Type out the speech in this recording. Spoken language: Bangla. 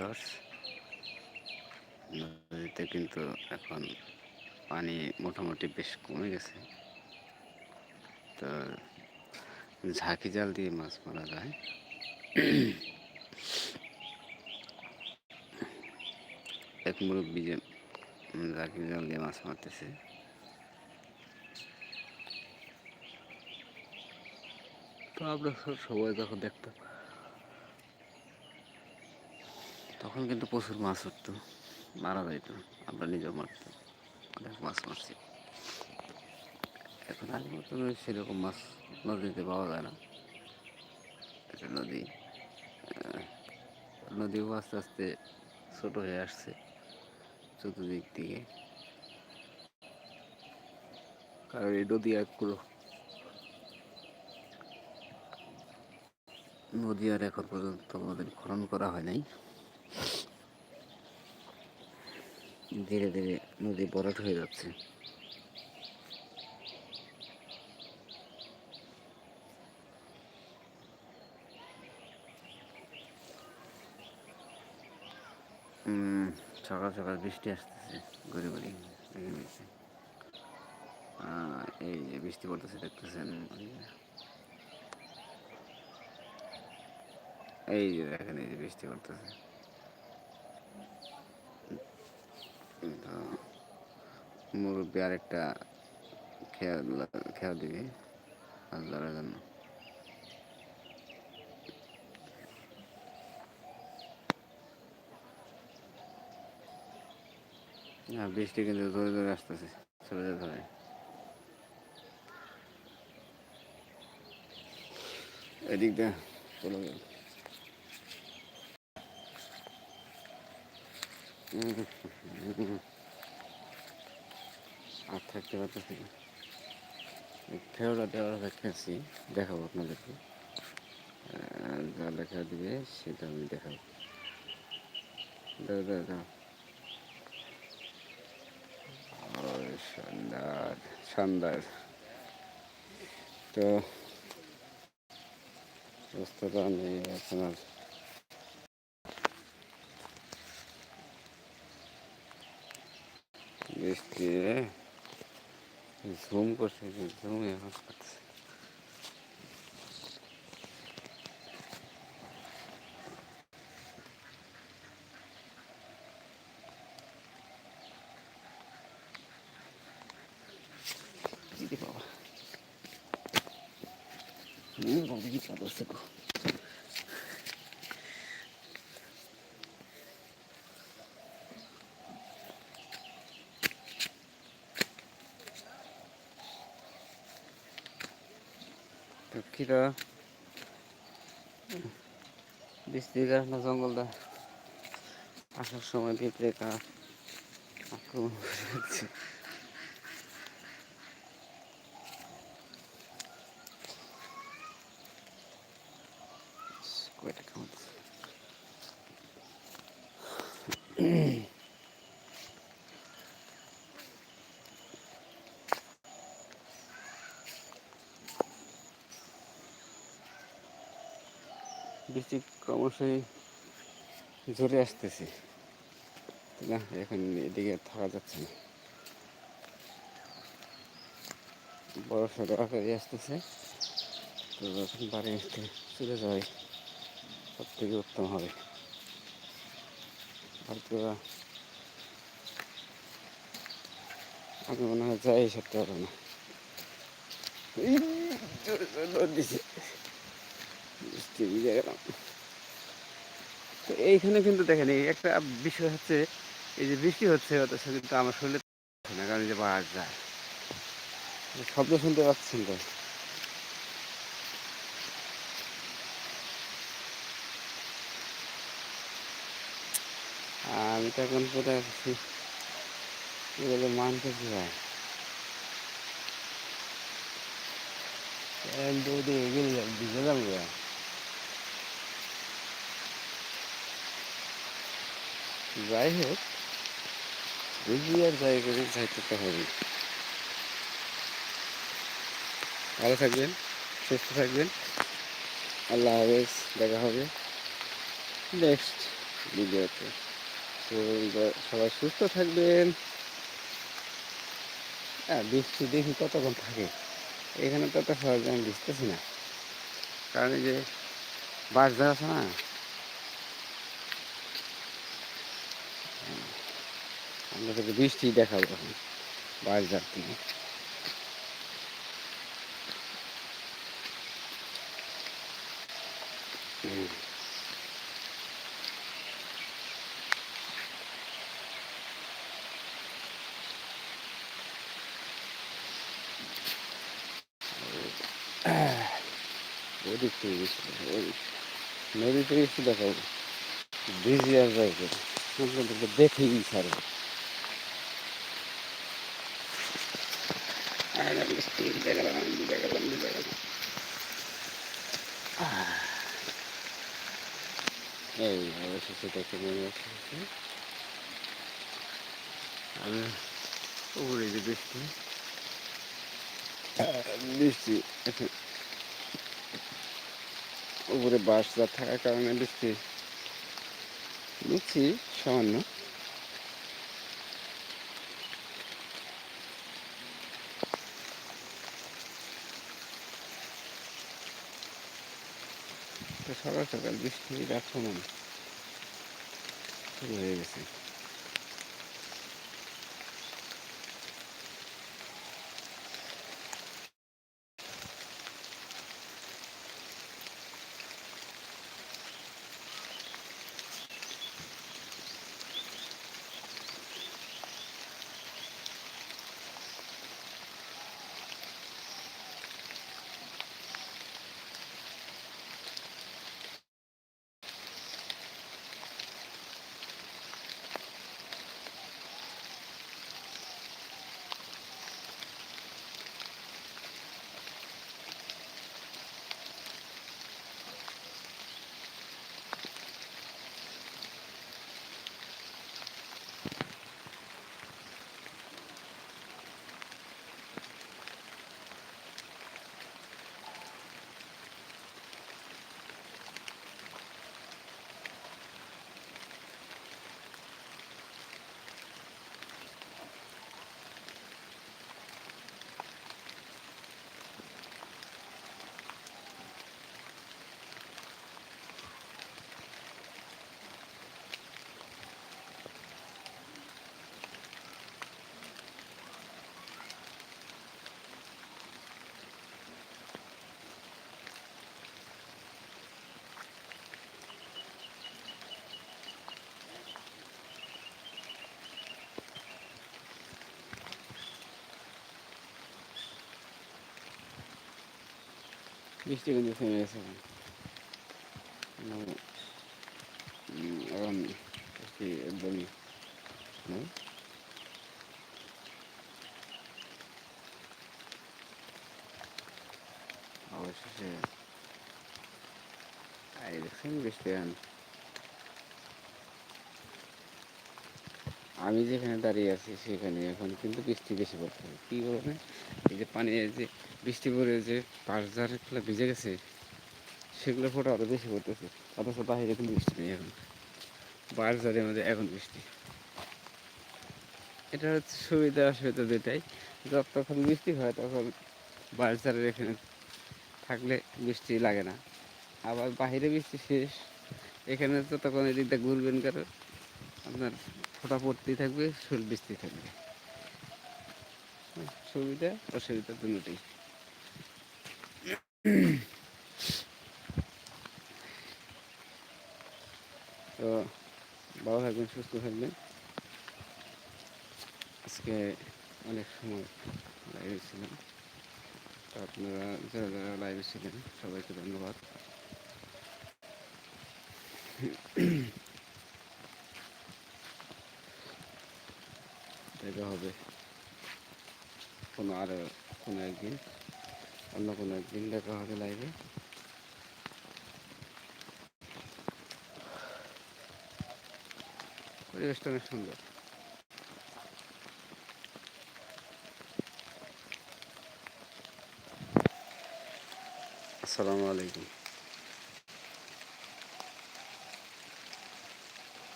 ভিউয়ার্স নদীতে কিন্তু এখন পানি মোটামুটি বেশ কমে গেছে। তো ঝাঁকি জাল দিয়ে মাছ মারা যায়। এক মুরব্বী যে ঝাঁকি জাল দিয়ে মাছ মারতেছে। তো আমরা সবাই যখন দেখতাম। তখন কিন্তু প্রচুর মাছ উঠতো, মারা যাইত, আমরা নিজেও মারতাম। অনেক মাছ মারছি। এখন আগের মতো সেরকম মাছ নদীতে পাওয়া যায় না। এটা নদী নদীও আস্তে আস্তে ছোট হয়ে আসছে চতুর্দিক থেকে কারণ এই নদী এক পুরো নদী আর এখন পর্যন্ত আমাদের খনন করা হয় নাই। ধীরে ধীরে নদী বরট হয়ে যাচ্ছে। সকাল সকাল বৃষ্টি আসতেছে, ঘুরে ঘুরে দেখে নিচ্ছে এই যে বৃষ্টি পড়তেছে, দেখতেছেন? এই যে দেখেন, এই যে বৃষ্টি পড়তেছে। মুরব্বী আরেকটা খেয়া খেয়া দিবে মাছ ধরার জন্য। বৃষ্টি কিন্তু ধরে ধরে আসতেছে চলে যেতে হয় এদিক দিয়ে চলে গেল। আর থাকতে পারতেছি না। দেওয়ার দেখেছি দেখাবো আপনাদেরকে। যা লেখা দিবে সেটা আমি দেখাবো। দাও দাও দাও শানদার তো অবস্থাটা নেই এখন আর বৃষ্টি জুম করছে জুম এখন করছে দিদি বাবা হুম বাবা কি পারছে দুঃখিত বৃষ্টির কারণে জঙ্গলটা আসার সময় ভিতরে কা আক্রমণ করে যাচ্ছে কয়টা খাওয়াচ্ছে বৃষ্টি ক্রমশই ঝরে আসতেছে। না, এখন এদিকে থাকা যাচ্ছে না। বড় সড়ো আকারে আসতেছে। তো যখন বাড়ি আসতে চলে যাবে সব থেকে উত্তম হবে। হয়তো আমি মনে হয় যাই, সত্যি পারব না। দিছে। বৃষ্টি ভিজে গেলাম তো এইখানে কিন্তু দেখেন, এই একটা বিষয় হচ্ছে, এই যে বৃষ্টি হচ্ছে, অথচ কিন্তু আমার শরীরে হচ্ছে না, কারণ যে বাস যায়। শব্দ শুনতে পাচ্ছেন তো? আমি তো এখন কোথায় আছি? কি বলে মানতে যায় দৌড়ে এগিয়ে ভিজে যাব। যাই হোক, বুঝি আর যাই করে যাইতে হবে ভালো থাকবেন, সুস্থ থাকবেন। আল্লাহ হাফেজ, দেখা হবে নেক্সট ভিডিওতে। তো সবাই সুস্থ থাকবেন। হ্যাঁ বৃষ্টি দেখি কতক্ষণ থাকে? এখানে তো এত সহজে আমি বুঝতেছি না। কারণ যে বাস যা আছে না তোকে বৃষ্টি দেখাবো এখন বাস যার থেকে। ওদিক থেকে গেছিল ওই নদী আপনাদেরকে এই অবশেষে দেখে নেমে উপরে যে বৃষ্টি। বৃষ্টি। উপরে বাস যা থাকার কারণে বৃষ্টি। নিচ্ছি, সামান্য। সকাল সকাল বৃষ্টি রাখমান শুরু হয়ে গেছে। বৃষ্টি কিন্তু থেমে গেছে এখন কোনো, উম, এখন বৃষ্টি একদমই নেই অবশেষে এই দেখছেন বৃষ্টি এখন আমি যেখানে দাঁড়িয়ে আছি সেখানে এখন কিন্তু বৃষ্টি বেশি হবে কী বলবেন এই যে পানি যে বৃষ্টি পড়ে যে পাশ ধারগুলো ভিজে গেছে, সেগুলো ফোটা আরও বেশি পড়তেছে। অথচ বাইরে কিন্তু বৃষ্টি নেই এখন। বাস ধারের মধ্যে এখন বৃষ্টি। এটা হচ্ছে সুবিধা অসুবিধা দুটাই যতক্ষণ বৃষ্টি হয় তখন বাস ধারের এখানে থাকলে বৃষ্টি লাগে না। আবার বাইরে বৃষ্টি শেষ, এখানে তো তখন এদিকটা ঘুরবেন কারও, আপনার ফোটা পড়তেই থাকবে, শরীর বৃষ্টি থাকবে। সুবিধা অসুবিধা দুটোই। তো ভালো থাকবেন, সুস্থ থাকবেন। আজকে অনেক সময় লাইভে ছিলাম। তো আপনারা যারা যারা লাইভে ছিলেন, সবাইকে ধন্যবাদ। দেখা হবে। কোনো আরও, কোনো একদিন, অন্য কোনো একদিন দেখা হবে লাইভে পরিবেশটা অনেক সুন্দর। আসসালামু আলাইকুম।